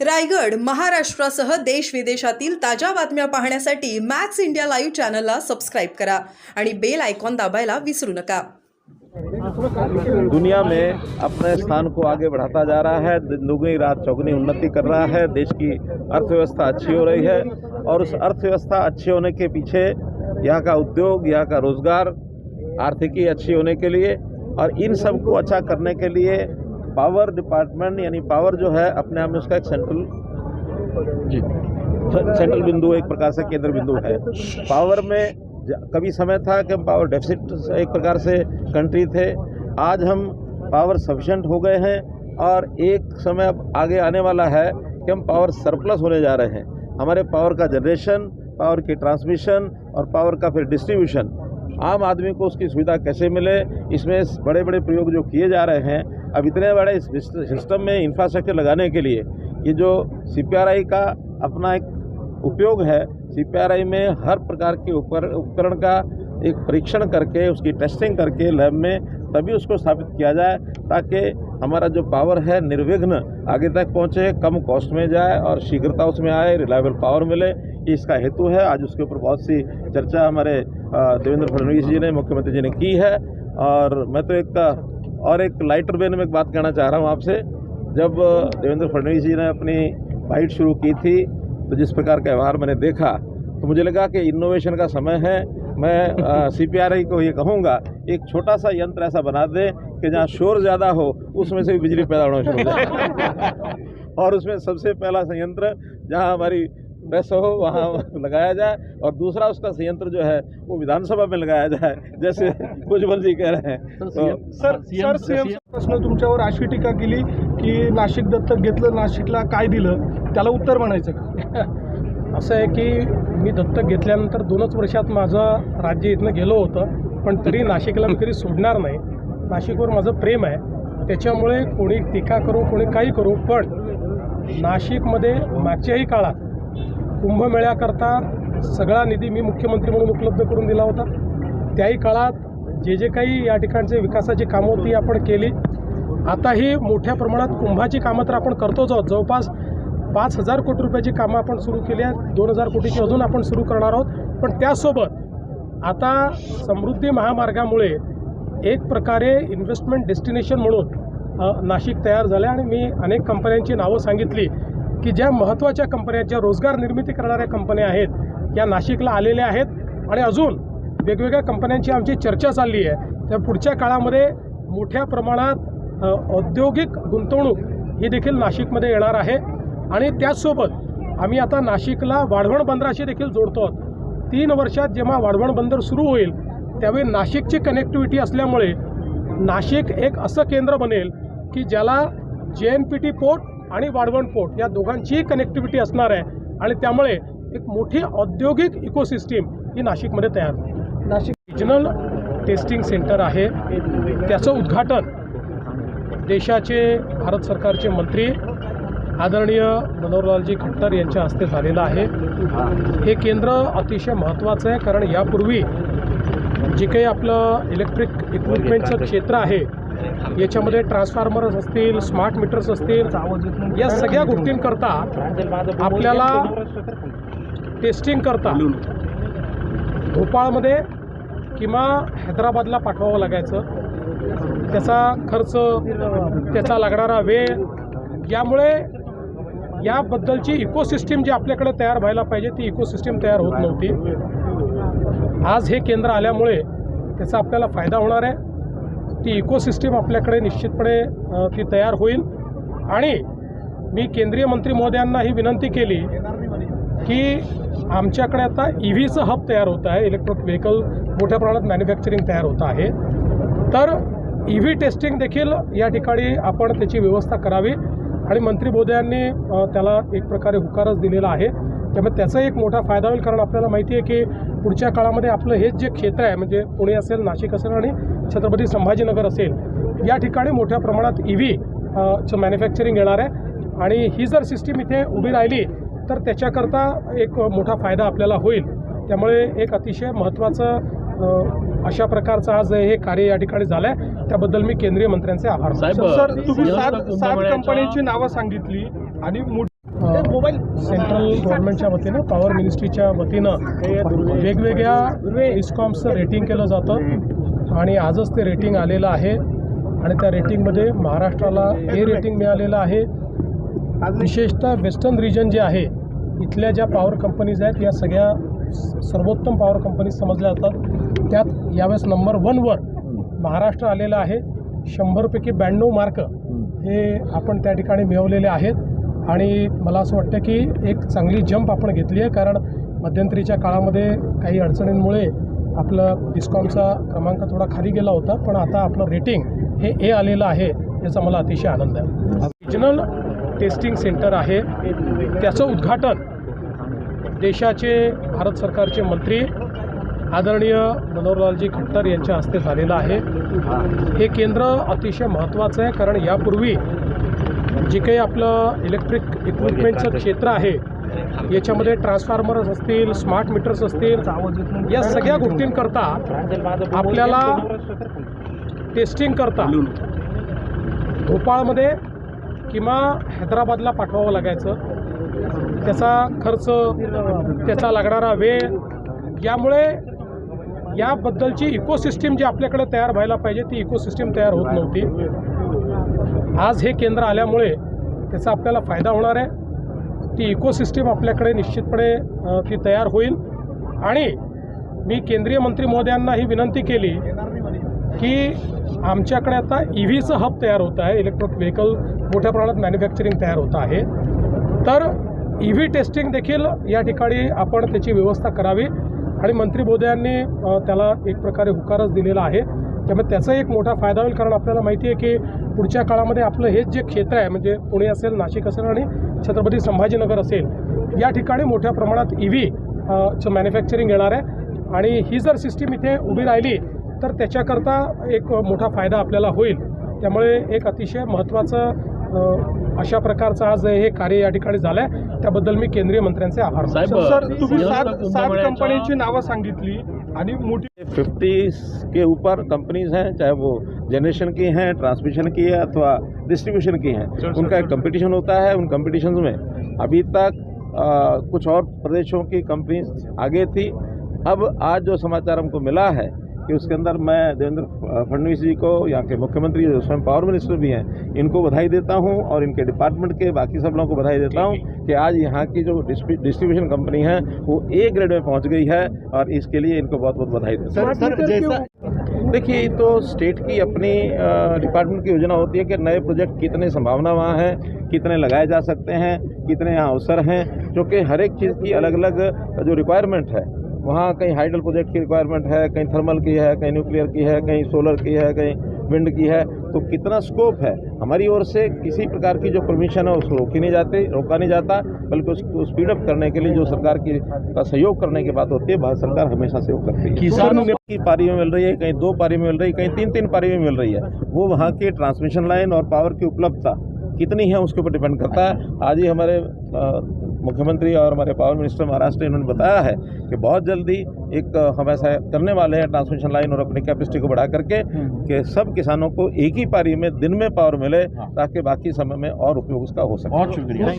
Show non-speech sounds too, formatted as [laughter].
रायगड, महाराष्ट्रासह देश विदेशातील ताज्या बातम्या पाहण्यासाठी मॅक्स इंडिया लाईव्ह चॅनलला सबस्क्राईब करा आणि बेल आयकॉन दाबायला विसरू नका. दुनिया में अपने स्थान को आगे बढ़ाता जा रहा है, दुगनी रात चौगनी उन्नति कर रहा है, देश की अर्थव्यवस्था अच्छी हो रही है और उस अर्थव्यवस्था अच्छी होने के पीछे यहाँ का उद्योग, यहाँ का रोज़गार, आर्थिकी अच्छी होने के लिए और इन सबको अच्छा करने के लिए पावर डिपार्टमेंट यानी पावर जो है अपने आप में उसका एक सेंट्रल जी। सेंट्रल बिंदु एक प्रकार से केंद्र बिंदु है। पावर में कभी समय था कि हम पावर डेफिसिट एक प्रकार से कंट्री थे। आज हम पावर सफिशेंट हो गए हैं और एक समय अब आगे आने वाला है कि हम पावर सरप्लस होने जा रहे हैं। हमारे पावर का जनरेशन पावर की ट्रांसमिशन और पावर का फिर डिस्ट्रीब्यूशन आम आदमी को उसकी सुविधा कैसे मिले इसमें बड़े बड़े प्रयोग जो किए जा रहे हैं अब इतने बड़े सिस्टम में इंफ्रास्ट्रक्चर लगाने के लिए, ये जो सीपीआरआई का अपना एक उपयोग है सीपीआरआई में हर प्रकार के उपकरण का एक परीक्षण करके, उसकी टेस्टिंग करके लैब में तभी उसको स्थापित किया जाए, ताकि हमारा जो पावर है निर्विघ्न आगे तक पहुँचे, कम कॉस्ट में जाए और शीघ्रता उसमें आए रिलायबल पावर मिले। इसका हेतु है। आज उसके ऊपर बहुत सी चर्चा हमारे देवेंद्र फडणवीस जी ने, मुख्यमंत्री जी ने की है। और मैं तो एक और एक लाइटर वेन में एक बात कहना चाह रहा हूँ आपसे। जब देवेंद्र फडणवीस जी ने अपनी फाइट शुरू की थी तो जिस प्रकार का व्यवहार मैंने देखा तो मुझे लगा कि इनोवेशन का समय है। मैं सी [laughs] को ये कहूँगा एक छोटा सा यंत्र ऐसा बना दे कि जहाँ शोर ज़्यादा हो उसमें से भी बिजली पैदा होना शुरू हो [laughs] और उसमें सबसे पहला संयंत्र जहाँ हमारी प्रेस हो वहाँ लगाया जाए और दूसरा उसका संयंत्र जो है वो विधानसभा में लगाया जाए जैसे भुजबल जी कह रहे हैं। तो सर सर सीएम प्रश्न तुमच्यावर अशी टीका केली की नाशिक दत्तक घेतलं नाशिकला काय दिलं? त्याला उत्तर म्हणायचं का? [laughs] असं आहे की मी दत्तक घेतल्यानंतर दोनच वर्षात माझं राज्य इथनं गेलो होतं पण तरी नाशिकला मी कधी सोडणार नाही. नाशिकवर माझं प्रेम आहे. त्याच्यामुळे कोणी टीका करू कोणी काही करू पण नाशिकमध्ये मागच्याही काळात कुंभमेळ्याकरता सगळा निधी मी मुख्यमंत्री म्हणून उपलब्ध करून दिला होता. त्याही काळात जे जे काही या ठिकाणचे विकासाची कामं होती आपण केली. आताही मोठ्या प्रमाणात कुंभाची कामं तर आपण करतोच आहोत. जवळपास पाच हजार कोटी रुपयाची कामं आपण सुरू केली आहेत. दोन हजार कोटीची अजून आपण सुरू करणार आहोत. पण त्यासोबत आता समृद्धी महामार्गामुळे एक प्रकारे इन्व्हेस्टमेंट डेस्टिनेशन म्हणून नाशिक तयार झालं आणि मी अनेक कंपन्यांची नावं सांगितली. की ज्या महत्त्वाच्या कंपन्या ज्या रोजगार निर्मिती करणाऱ्या कंपन्या आहेत या नाशिकला आलेल्या आहेत. आणि अजून वेगवेगळ्या कंपन्यांची आमची चर्चा चालली आहे. तर पुढच्या काळामध्ये मोठ्या प्रमाणात औद्योगिक गुंतवणूक ही देखील नाशिकमध्ये येणार आहे. आणि त्याचसोबत आम्ही आता नाशिकला वाढवण बंदराशी देखील जोडतो आहोत. तीन वर्षात जेव्हा वाढवण बंदर सुरू होईल त्यावेळी नाशिकची कनेक्टिव्हिटी असल्यामुळे नाशिक एक असं केंद्र बनेल की ज्याला जे एन पी टी पोर्ट आणि वाढवण पोर्ट या दोघांचीही कनेक्टिव्हिटी असणार आहे. आणि त्यामुळे एक मोठी औद्योगिक इकोसिस्टीम ही नाशिकमध्ये तयार होईल. नाशिक रिजनल टेस्टिंग सेंटर आहे. त्याचं उद्घाटन देशाचे भारत सरकारचे मंत्री आदरणीय मनोहरलालजी खट्टर यांच्या हस्ते झालेलं आहे. हे केंद्र अतिशय महत्त्वाचं आहे कारण यापूर्वी जे काही आपलं इलेक्ट्रिक इक्विपमेंटचं क्षेत्र आहे याच्यामध्ये ट्रान्सफॉर्मर्स असतील स्मार्ट मीटर्स असतील या सगळ्या गोष्टींकरता आपल्याला टेस्टिंग करता भोपाळमध्ये किंवा हैदराबादला पाठवावं लागायचं. त्याचा खर्च त्याचा लागणारा वेळ यामुळे याबद्दलची इकोसिस्टीम जी आपल्याकडे तयार व्हायला पाहिजे ती इकोसिस्टीम तयार होत नव्हती. आज हे केंद्र आल्यामुळे त्याचा आपल्याला फायदा होणार आहे. ती इकोसिस्टीम आपल्याकडे निश्चितपणे ती तयार होईल. आणि मी केंद्रीय मंत्री महोदयांना ही विनंती केली की आमच्याकडे आता ई व्हीचं हब तयार होत आहे. इलेक्ट्रिक व्हेकल मोठ्या प्रमाणात मॅन्युफॅक्चरिंग तयार होत आहे. तर ई व्ही टेस्टिंग देखील या ठिकाणी आपण त्याची व्यवस्था करावी. आणि मंत्री महोदयांनी त्याला एक प्रकारे हुकारच दिलेला आहे. त्यामुळे त्याचा एक मोठा फायदा होईल कारण आपल्याला माहिती आहे की पुढच्या काळामध्ये आपलं हेच जे क्षेत्र आहे म्हणजे पुणे असेल नाशिक असेल आणि छत्रपती संभाजीनगर असेल या ठिकाणी मोठ्या प्रमाणात ई व्ही चं मॅन्युफॅक्चरिंग येणार आहे. आणि ही जर सिस्टीम इथे उभी राहिली तर त्याच्याकरता एक मोठा फायदा आपल्याला होईल. त्यामुळे एक अतिशय महत्त्वाचं अशा प्रकारचं आज हे कार्य या ठिकाणी झालं आहे त्याबद्दल मी केंद्रीय मंत्र्यांचे आभार मानतो. सर तुम्ही सात सात कंपन्यांची नावं सांगितली आणि मोठ- सेंट्रल गव्हर्नमेंटच्या वतीनं पॉवर मिनिस्ट्रीच्या वतीनं वेगवेगळ्या डिस्कॉम्सचं रेटिंग केलं जातं. आणि आजच ते रेटिंग आलेलं आहे. आणि त्या रेटिंगमध्ये महाराष्ट्राला ए रेटिंग मिळालेलं आहे. विशेषतः वेस्टर्न रिजन जे आहे इथल्या ज्या पॉवर कंपनीज आहेत या सगळ्या सर्वोत्तम पॉवर कंपनीज समजल्या जातात. त्यात यावेळेस नंबर वनवर महाराष्ट्र आलेलं आहे. शंभरपैकी ब्याण्णव मार्क हे आपण त्या ठिकाणी मिळवलेले आहेत. आणि मला असं वाटतं की एक चांगली जंप आपण घेतली आहे कारण मध्यंतरीच्या काळामध्ये काही अडचणींमुळे आपलं डिस्कॉमचा क्रमांक थोडा खाली गेला होता पण आता आपलं रेटिंग हे ए आलेलं आहे याचा मला अतिशय आनंद आहे. रिजनल टेस्टिंग सेंटर आहे. त्याचं उद्घाटन देशाचे भारत सरकारचे मंत्री आदरणीय मनोहरलालजी खट्टर यांच्या हस्ते झालेलं आहे. हे केंद्र अतिशय महत्त्वाचं आहे कारण यापूर्वी जे काही आपलं इलेक्ट्रिक इक्विपमेंटचं क्षेत्र आहे याच्यामध्ये ट्रान्सफॉर्मर्स असतील स्मार्ट मीटर्स असतील या सगळ्या गोष्टींकरता आपल्याला टेस्टिंग करता भोपाळमध्ये किंवा हैदराबादला पाठवावं लागायचं. त्याचा खर्च त्याचा लागणारा वेळ यामुळे याबद्दलची इकोसिस्टीम जी आपल्याकडे तयार व्हायला पाहिजे ती इकोसिस्टीम तयार होत नव्हती. आज हे केंद्र आल्यामुळे त्याचा आपल्याला फायदा होणार आहे. ती इकोसिस्टीम आपल्याकडे निश्चितपणे ती तयार होईल. आणि मी केंद्रीय मंत्री महोदयांना ही विनंती केली की आमच्याकडे आता ई व्हीचं हब तयार होतं आहे. इलेक्ट्रिक व्हेकल मोठ्या प्रमाणात मॅन्युफॅक्चरिंग तयार होत आहे. तर ई व्ही टेस्टिंग देखील या ठिकाणी आपण त्याची व्यवस्था करावी. आणि मंत्री महोदयांनी त्याला एक प्रकारे हुकारच दिलेला आहे. त्यामुळे त्याचा एक मोठा फायदा होईल कारण आपल्याला माहिती आहे की पुढच्या काळामध्ये आपलं हेच जे क्षेत्र आहे म्हणजे पुणे असेल नाशिक असेल आणि छत्रपती संभाजीनगर असेल या ठिकाणी मोठ्या प्रमाणात ई व्ही चं मॅन्युफॅक्चरिंग येणार आहे. आणि ही जर सिस्टीम इथे उभी राहिली तर त्याच्याकरता एक मोठा फायदा आपल्याला होईल. त्यामुळे एक अतिशय महत्त्वाचं अशा प्रकारचं आज हे कार्य या ठिकाणी झालं आहे त्याबद्दल मी केंद्रीय मंत्र्यांचे आभार मानतो. सर सर, तुम्ही सात सात कंपन्यांची नावं सांगितली. आणि मोठी फिफ्टी के ऊपर कंपनीज़ हैं चाहे वो जनरेशन की हैं ट्रांसमिशन की है अथवा डिस्ट्रीब्यूशन की हैं। उनका एक कंपटीशन होता है उन कंपटीशन में। अभी तक आ, कुछ और प्रदेशों की कंपनीज़ आगे थी। अब आज जो समाचार हमको मिला है कि उसके अंदर मैं देवेंद्र फडणवीस जी को यहाँ के मुख्यमंत्री जो स्वयं पावर मिनिस्टर भी हैं इनको बधाई देता हूँ और इनके डिपार्टमेंट के बाकी सब लोगों को बधाई देता हूँ कि आज यहाँ की जो डिस्ट्रीब्यूशन कंपनी है वो ए ग्रेड में पहुँच गई है और इसके लिए इनको बहुत बहुत बधाई देता हूँ। सर सर जैसा देखिए तो स्टेट की अपनी डिपार्टमेंट की योजना होती है कि नए प्रोजेक्ट कितने संभावना वहाँ है कितने लगाए जा सकते हैं कितने यहाँ अवसर हैं क्योंकि हर एक चीज़ की अलग अलग जो रिक्वायरमेंट है वहाँ कहीं हाइडल प्रोजेक्ट की रिक्वायरमेंट है कहीं थर्मल की है कहीं न्यूक्लियर की है कहीं सोलर की है कहीं विंड की है तो कितना स्कोप है? हमारी ओर से किसी प्रकार की जो परमिशन है उसको रोकी नहीं जाती रोका नहीं जाता बल्कि उसको स्पीड अप करने के लिए जो सरकार की का सहयोग करने की बात होती है भारत सरकार हमेशा सहयोग करती है। किसानों किसानों की पारी में मिल रही है कहीं दो पारी में मिल रही है कहीं तीन तीन पारी में मिल रही है। वो वहाँ की ट्रांसमिशन लाइन और पावर की उपलब्धता कितनी है उसके ऊपर डिपेंड करता है। आज ही हमारे मुख्यमंत्री और हमारे पावर मिनिस्टर महाराष्ट्र इन्होंने बताया है कि बहुत जल्दी एक हम ऐसा करने वाले हैं ट्रांसमिशन लाइन और अपनी कैपेसिटी को बढ़ा करके कि सब किसानों को एक ही पारी में दिन में पावर मिले ताकि बाकी समय में और उपयोग उसका हो सके।